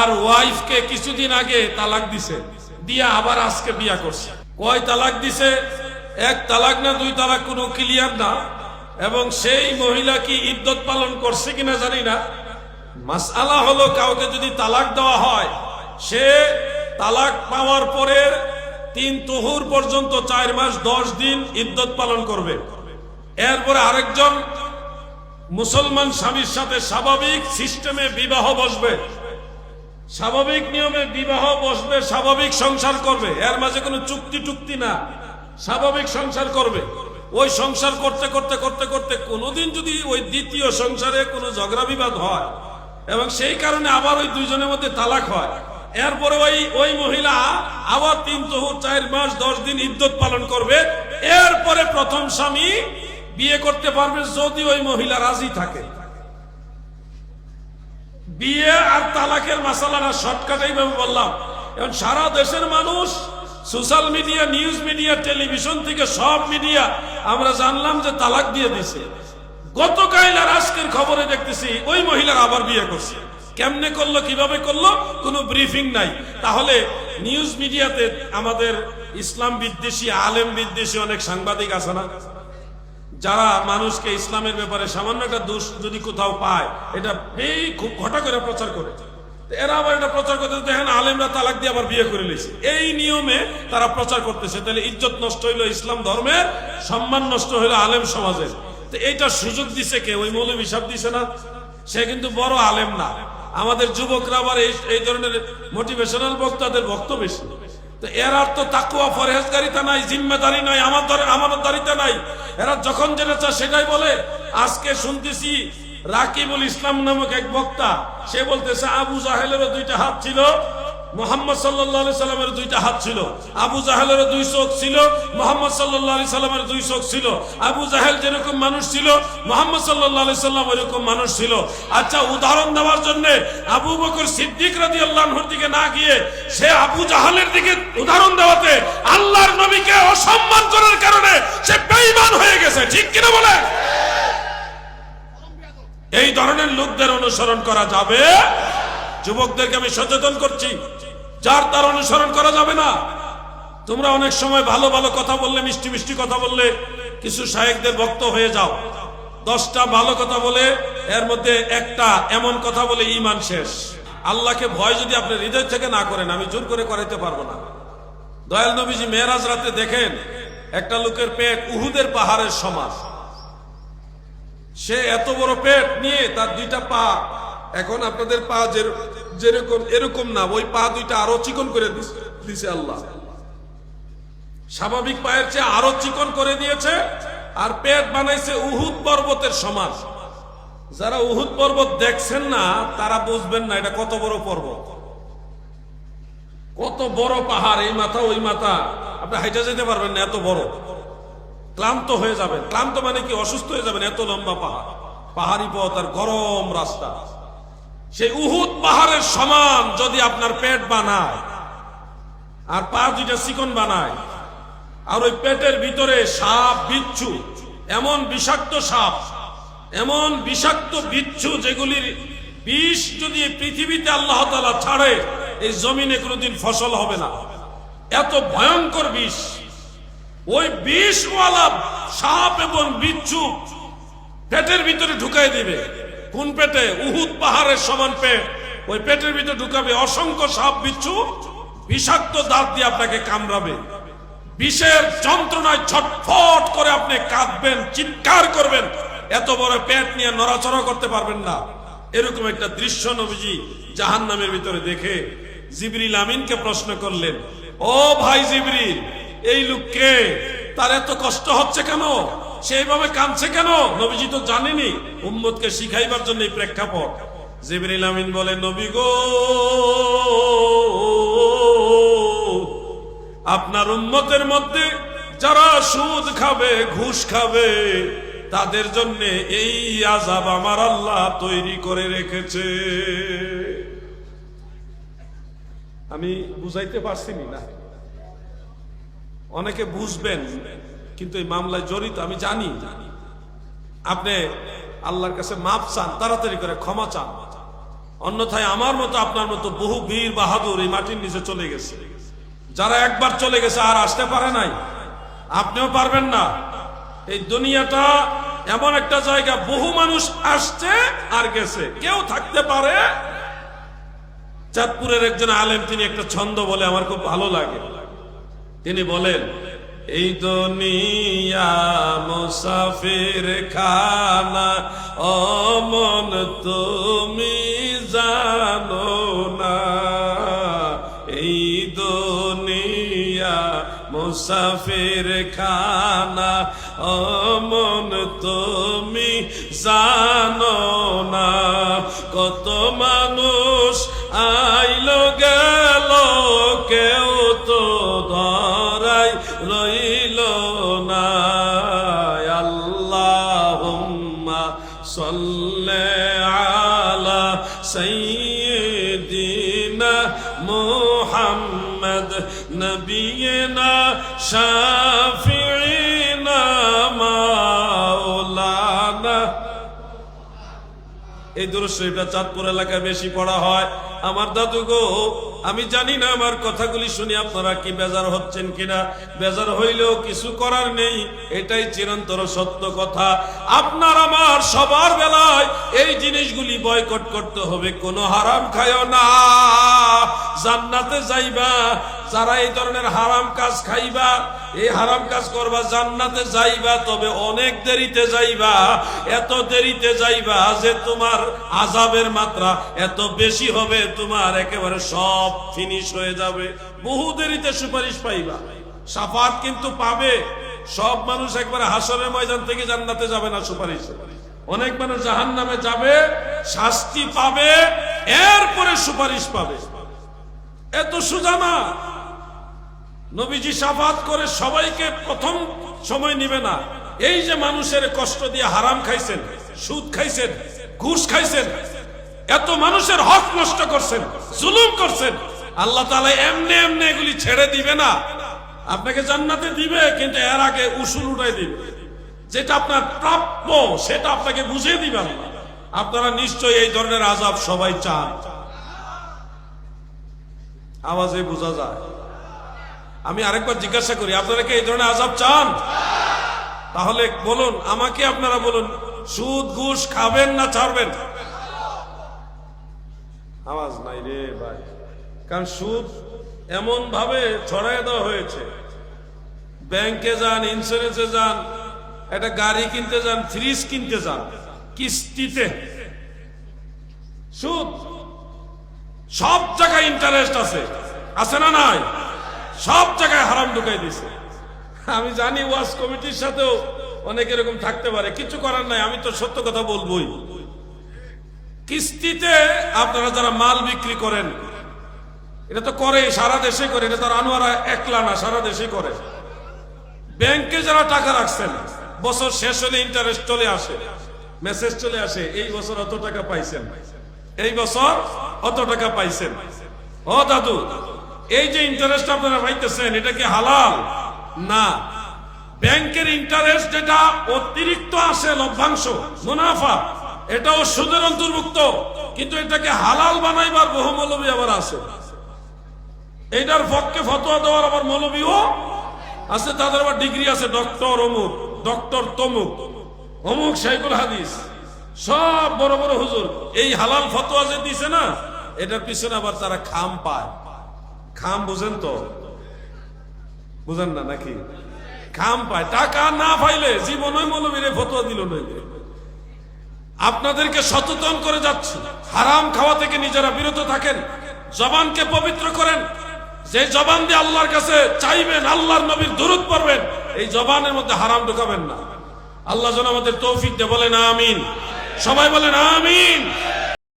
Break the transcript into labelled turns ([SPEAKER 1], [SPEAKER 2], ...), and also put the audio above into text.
[SPEAKER 1] আর ওয়াইফকে কিছুদিন আগে তালাক দিছে। দিয়া আবার আজকে বিয়া করছে। কয় তালাক দিছে? এক তালাক না দুই তালাক কোনো ক্লিয়ার না। এবং সেই মহিলা কি ইদ্যত পালন করছে কিনা জানি না। মাসআলা হলো কাউকে যদি তালাক দেওয়া হয়, সে তালাক পাওয়ার পরে তিন তহুর পর্যন্ত চার মাস দশ দিন ইদ্যত পালন করবে। এরপরে আরেকজন মুসলমান স্বামীর সাথে স্বাভাবিক সিস্টেমে বিবাহ বসবে। স্বাভাবিক নিয়মে বিবাহ বসবে স্বাভাবিক সংসার করবে। এর মাঝে কোনো চুক্তি টুক্তি না। স্বাভাবিক সংসার করবে। ওই সংসার করতে করতে করতে করতে কোনোদিন যদি ওই দ্বিতীয় সংসারে কোনো ঝগড়া বিবাদ হয়, এবং সেই কারণে আবার ওই দুইজনের মধ্যে তালাক হয়। এরপরে ওই ওই মহিলা আবার তিন তহুর চার মাস, দশ দিন ইদ্যত পালন করবে। এরপরে প্রথম স্বামী বিয়ে করতে পারবে যদি ওই মহিলা রাজি থাকে। বিয়ে আর তালাকের মাসালাটা শর্টকাট এইভাবে বললাম। এবং সারা দেশের মানুষ social media news media television থেকে সব মিডিয়া আমরা জানলাম যে তালাক দিয়ে দিছে গতকাল আর আজকের খবরে দেখতেছি ওই মহিলা আবার বিয়ে করছে। কেমনে করল, কীভাবে করল, কোনো ব্রিফিং নাই। তাহলে নিউজ মিডিয়াতে আমাদের ইসলাম বিদ্বেষী, আলেম বিদ্বেষী অনেক সাংবাদিক আছে না? যারা মানুষকে ইসলামের ব্যাপারে সামান্য একটা দোষ যদি কোথাও পায়, এটা এই খুব ঘটা করে প্রচার করে। এরা আবার এটা প্রচার করতে দেখেন আলেমরা তালাক দিয়ে আবার বিয়ে করে নিয়েছে। এই নিয়মে তারা প্রচার করতেছে। তাহলে ইজ্জত নষ্ট হইল ইসলাম ধর্মের, সম্মান নষ্ট হইল আলেম সমাজের। তো এইটা সুযোগ দিছে কে? ওই মৌলবী হিসাব দিছে না? সে কিন্তু বড় আলেম না। আমাদের যুবকরা আবার এই এই ধরনের মোটিভেশনাল বক্তাদের বক্তব্য বেশি। তো এর তো তাকুয়া ফরহেজগারিতা নাই, জিম্মেদারি নাই, আমার ধরে আমানতদারিতা নাই। এরা যখন যেটা চায় সেটাই বলে, আজকে শুনতেছি রাকিবুল ইসলাম নামক এক বক্তা, সে বলতেছে, আবু জাহেলেরও দুইটা হাত ছিল মোহাম্মদ সাল্লাহ সাল্লামের দুইটা হাত ছিল। আবু জাহেলেরও দুই চোখ ছিল, মোহাম্মদ সাল্লাহ সাল্লামের দুই চোখ ছিল। আবু জাহেল যেরকম মানুষ ছিল, মোহাম্মদ সাল্লাহ সাল্লাম এরকম মানুষ ছিল। আচ্ছা উদাহরণ দেওয়ার জন্য আবু বকর সিদ্দিক রাজি আল্লাহর দিকে না গিয়ে সে আবু জাহালের দিকে উদাহরণ দেওয়াতে আল্লাহর নবীকে অসম্মান করার কারণে সে বেঈমান হয়ে গেছে। ঠিক কিনা বলে এই ধরনের লোকদের অনুসরণ করা যাবে। যুবকদেরকে আমি সচেতন করছি। যার তার অনুসরণ করা যাবে না। তোমরা অনেক সময় ভালো ভালো কথা বললে, মিষ্টি মিষ্টি কথা বললে, কিছু শায়েকদের ভক্ত হয়ে যাও। দশটা ভালো কথা বলে, এর মধ্যে একটা এমন কথা বলে ইমান শেষ। আল্লাহকে ভয় যদি আপনি হৃদয় থেকে না করেন, আমি জোর করে করাইতে পারব না। দয়াল নবীজি মেয়েরাজ রাতে দেখেন, একটা লোকের পেট উহুদের পাহাড়ের সমাজ সে এত বড় পেট নিয়ে তার দুইটা পা, এখন আপনাদের পা যে- যেরকম, এরকম না, ওই পা দুইটা আরও চিকন করে দিছে আল্লাহ। স্বাভাবিক পায়ের চেয়ে আরও চিকন করে দিয়েছে, আর পেট বানাইছে উহুদ পর্বতের সমান। যারা উহুদ পর্বত দেখছেন না, তারা বুঝবেন না, এটা কত বড় পর্বত। কত বড় পাহাড়, এই মাথা, ওই মাথা। আপনি হাইটা যেতে পারবেন না, এত বড়। ক্লান্ত হয়ে যাবেন। ক্লান্ত মানে কি? অসুস্থ হয়ে যাবেন, এত লম্বা পাহাড়। পাহাড়ি পথ আর গরম রাস্তা। সেই উহুদ পাহাড়ের সমান যদি আপনার পেট বানায়। আর পা দুইটা চিকন বানায়। আর ওই পেটের ভিতরে সাপ, বিচ্ছু, এমন বিষাক্ত সাপ, এমন বিষাক্ত বিচ্ছু যেগুলির বিষ যদি পৃথিবীতে আল্লাহ তালা ছাড়ে, এই জমিনে কোনোদিন ফসল হবে না। এত ভয়ঙ্কর বিষ। ওই বিষওয়ালা সাপ এবং বিচ্ছু পেটের ভিতরে ঢুকাই দিবে। কোন পেটে? উহুদ পাহাড়ের সমান পেট। ওই পেটের ভিতরে ঢুকাবে অসংখ্য সাপ, বিচ্ছু, বিষাক্ত দাঁত দিয়ে আপনাকে কামড়াবে। বিষের যন্ত্রণায় ছটফট করে আপনি কাঁদবেন, চিৎকার করবেন। এত বড় পেট নিয়ে নড়াচড়া করতে পারবেন না। এরকম একটা দৃশ্য নবীজি জাহান নামের ভিতরে দেখে জিবরিল আমিনকে প্রশ্ন করলেন, ও ভাই জিবরিল, এই লোককে তার এত কষ্ট হচ্ছে কেন? সেইভাবে কাঁদছে কেন? নবীজি তো জানেনি উম্মতকে শিখাইবার জন্য প্রেক্ষাপট। জিবরিল আমিন বলে নবী গো, আপনার উম্মতের মধ্যে যারা সুদ খাবে, ঘুষ খাবে, তাদের জন্য এই আজাব আমার আল্লাহ তৈরি করে রেখেছে। আমি বুঝাইতে পারছি না। অনেকে বুঝবেন কিন্তু এই মামলায় জড়িত, আমি জানি। আপনি আল্লাহর কাছে মাপ চান, তাড়াতাড়ি করে ক্ষমা চান। অন্যথায় আমার মতো, আপনার মতো বহু বীর বাহাদুর এই মাটির নিচে চলে গেছে। যারা একবার চলে গেছে, আর আসতে পারে নাই। আপনিও পারবেন না। এই দুনিয়াটা এমন একটা জায়গা, বহু মানুষ আসছে আর গেছে। কেউ থাকতে পারে। চাঁদপুরের একজন আলেম, তিনি একটা ছন্দ বলে, আমার খুব ভালো লাগে। তিনি বলেন এই দুনিয়া মুসাফির খানা অমন তুমি জানো না। এই দুনিয়া মুসাফির খানা অমন তুমি জানো না। কত মানুষ আইলো গেল কেউ সাল্লি আলা সাইয়্যিদিনা মুহাম্মদ নবিয়িনা এই শরীফটা চাঁদপুর এলাকায় বেশি পড়া হয়। আমার দাদু গো, আমি জানি না আমার কথাগুলি শুনে আপনারা কি বেজার হচ্ছেন কিনা। বেজার হইলেও কিছু করার নেই, এটাই চিরন্তর সত্য কথা। আপনার আমার সবার বেলায় এই জিনিসগুলি বয়কট করতে হবে, কোনো হারাম খায় না। জান্নাতে যাইবা যারা এই ধরনের হারাম কাজ খাইবা, এই হারাম কাজ করবা, জান্নাতে যাইবা, তবে অনেক দেরিতে যাইবা, এত দেরিতে যাইবা যে তোমার আজাবের মাত্রা এত বেশি হবে, তোমার একেবারে সব ফিনিশ হয়ে যাবে। বহু দেরিতে সুপারিশ পাইবা। সাফাত কিন্তু পাবে। সব মানুষ একবারে হাসরের ময়দান থেকে জান্নাতে যাবে না সুপারিশ। অনেক মানুষ জাহান নামে যাবে, শাস্তি পাবে, এরপরে সুপারিশ পাবে। এত সুজা না নবীজি সাফাত করে সবাইকে প্রথম সময় নিবে না। এই যে মানুষের কষ্ট দিয়ে হারাম খাইছেন, সুদ খাইছেন, ঘুষ খাইছেন, এত মানুষের হক নষ্ট করছেন, জুলুম করছেন, আল্লাহ তাআলা এমনি এমনি এগুলি ছেড়ে দিবে না। আপনাকে জান্নাতে দিবে, কিন্তু এর আগে উসুল উঠাই দিবে। যেটা আপনার প্রাপ্য, সেটা আপনাকে বুঝিয়ে দিবে আল্লাহ। আপনারা নিশ্চয়ই এই ধরনের আজাব সবাই চান। আওয়াজে বোঝা যায়। আমি আরেকবার জিজ্ঞাসা করি, আপনারা কি এই ধরনের আজাব চান? তাহলে বলুন, আমাকে আপনারা বলুন, সুদ, ঘুষ খাবেন না ছাড়বেন? আওয়াজ নাই রে ভাই। কারণ সুদ এমন ভাবে ছড়াই দেওয়া হয়েছে। ব্যাংকে যান ইন্স্যুরেন্সে যান, একটা গাড়ি কিনতে যান ফ্রিজ কিনতে যান, কিস্তিতে। সুদ, সব জায়গায় ইন্টারেস্ট আছে। আছে না নাই? সব জায়গায় হারাম ঢুকাই দিছে আমি জানি ওয়াজ কমিটির সাথেও অনেক এরকম থাকতে পারে, কিছু করার নাই, আমি তো সত্য কথা বলবোই। কিস্তিতে আপনারা যারা মাল বিক্রি করেন, এটা তো করে, সারা দেশে করে, এটা তো আর আনোয়ারা একলা না, সারা দেশে করে। ব্যাংকে যারা টাকা রাখছেন, বছর শেষ হলে ইন্টারেস্ট চলে আসে মেসেজ চলে আসে, এই বছর অত টাকা পাইছেন, এই বছর অত টাকা পাইছেন। ও দাদু এই যে ইন্টারেস্ট আপনারা পাইতেছেন, এটা কি হালাল? না। ব্যাংকের ইন্টারেস্ট যেটা, অতিরিক্ত আসে লভ্যাংশ, মুনাফা, এটাও সুদের অন্তর্ভুক্ত, কিন্তু এটাকে হালাল বানাইবার বহু মৌলবী আবার আছে। এইটার পক্ষে ফতোয়া দেওয়ার আবার মৌলবীও আছে, তাদের আবার ডিগ্রি আছে ডক্টর অমুক ডক্টর তমুক, অমুক শাইকুল হাদিস। সব বড় বড় হুজুর, এই হালাল ফতোয়া যে দিছে না, এটার পিছনে আবার তারা খাম পায়। খাম বুঝেন তো? বুঝেন না নাকি? খাম পায়। টাকা না পাইলে জীবন জীবনই মৌলবীরে ফতোয়া দিল নইলে আপনাদেরকে সচেতন করে যাচ্ছি। হারাম খাওয়া থেকে নিজেরা বিরত থাকেন। জবানকে পবিত্র করেন। যে জবান দিয়ে আল্লাহর কাছে চাইবেন, আল্লাহর নবীর দূরত পড়বেন, এই জবানের মধ্যে হারাম ঢুকাবেন না। আল্লাহ যেন আমাদের তৌফিক দিয়ে বলেন আমিন। সবাই বলেন আমিন।